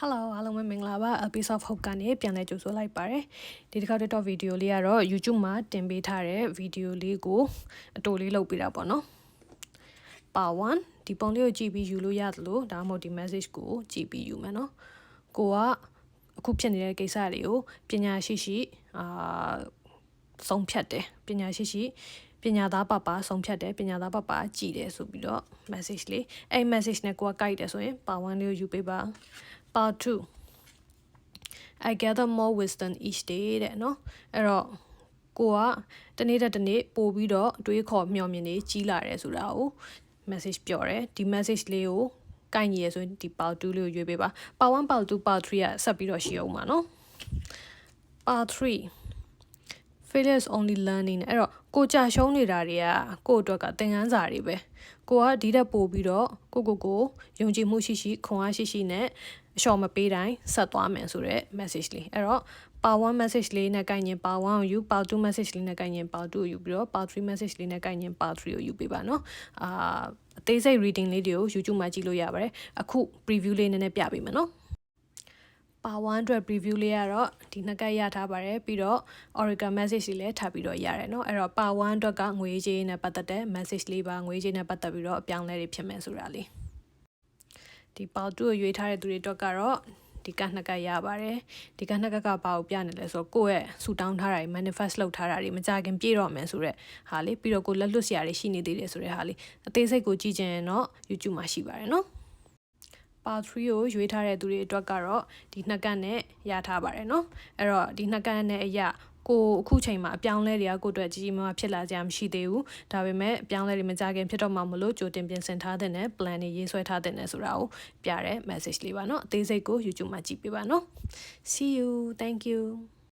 Hello အားလုံးပဲမင်္ဂလာပါ Piece of Hope ကနေပြန်လည်ကြိုဆိုလိုက်ပါတယ်ဒီတစ်ခါတော့ဗီဒီယိုလေးကတော့ YouTube မှာတင်ပေးထားတဲ့ဗီဒီယိုလေးကိုအတိုလေးလုပ်ပေးတာပေါ့နော်ပါ1ဒီပုံလေးကိုကြည့်ပြီးယူလို့ရတယ်လို့ဒါမှမဟုတ်ဒီ message ကိုကြည့်ပြီးယူမယ်နော်ကိုကအခုဖြစ်နေတဲ့ကိစ္စတွေကိုပညာရှိရှိအာဆုံးဖြတ်တယ်ပညာရှိရှိပညာသားပပဆုံးဖြတ်တယ်ပညာသားပပကြည်တယ်ဆိုပြီးတော့ message လေးအဲ့ message နဲ့ကိုကကြိုက်တယ်ဆိုရင်ပါ1လေးကိုယူပေးပါ part 2 I gather more wisdom each day တဲ့เนาะအဲ့တော့ကိုကတနေ့တစ်တနေ့ပို့ပြီးတော့တွေးခေါ်မျှော်မြင်နေကြီးလာတယ်ဆိုတာကို message ပြောတယ်ဒီ message လေးကိုကိုင်ရည်ဆိုရင်ဒီ part 2လေးကိုရွေးပေးပါ part 1 part 2 part 3ကဆက်ပြီးတော့ရှိအောင်ပါเนาะ part 3 failure is only learning နဲ့အဲ့တော့ကိုကြာရှုံးနေတာတွေကကို့အတွက်ကသင်ခန်းစာတွေပဲကိုကဒီတက်ပို့ပြီးတော့ကိုကိုကိုယုံကြည်မှုရှိရှိခွန်အားရှိရှိနဲ့အလျှော်မပေးတိုင်းဆက်သွားမယ်ဆိုတော့ message လေးအဲ့တော့ power 1 message လေးနဲ့ကိုင်ရင် power 1ကိုယူ power 2 message လေးနဲ့ကိုင်ရင် power 2ကိုယူပြီးတော့ power 3 message လေးနဲ့ကိုင်ရင် power 3ကိုယူပေးပါနော်အာအသေးစိတ် reading လေးတွေကို YouTube မှာကြည့်လို့ရပါတယ်အခု preview လေးနည်းနည်းပြပေးမယ်နော် ပါ1အတွက် preview လေးကတော့ဒီနှစ်ကတ်ရထားပါတယ်ပြီးတော့ Oracle message တွေလည်းထားပြီးတော့ရတယ်เนาะအဲ့တော့ပါ1အတွက်ကငွေကြေးနဲ့ပတ်သက်တဲ့ message လေးပါငွေကြေးနဲ့ပတ်သက်ပြီးတော့အပြောင်းလဲတွေဖြစ်မယ်ဆိုတာလေးဒီပေါ2ကိုရွေးထားတဲ့သူတွေအတွက်ကတော့ဒီကနှစ်ကတ်ရပါတယ်ဒီကနှစ်ကတ်ကဘာကိုပြနေလဲဆိုတော့ကိုယ့်ရဲ့ဆူတောင်းထားတာတွေ manifest လုပ်ထားတာတွေမကြခင်ပြည့်တော့မယ်ဆိုတော့ဟာလေပြီးတော့ကိုလက်လွတ်စရာတွေရှိနေသေးတယ်ဆိုတဲ့ဟာလေးအသေးစိတ်ကိုကြည့်ချင်ရင်တော့ YouTube မှာရှိပါတယ်เนาะ ပါ3ကိုရွေးထားတဲ့သူတွေအတွက်ကတော့ဒီနှစ်ကတ်နဲ့ရထားပါတယ်เนาะအဲ့တော့ဒီနှစ်ကတ်နဲ့အရာကိုအခုချိန်မှာအပြောင်းလဲတွေကကိုအတွက်ကြီးကြီးမားမားဖြစ်လာကြမှရှိသေးဘူးဒါပေမဲ့အပြောင်းလဲတွေမကြခင်ဖြစ်တော့မှမလို့ကြိုတင်ပြင်ဆင်ထားတဲ့နဲ့ plan တွေရေးဆွဲထားတဲ့နဲ့ဆိုတာကိုပြတဲ့ message လေးပါเนาะအသေးစိတ်ကို YouTube မှာကြည့်ပေးပါเนาะ see you thank you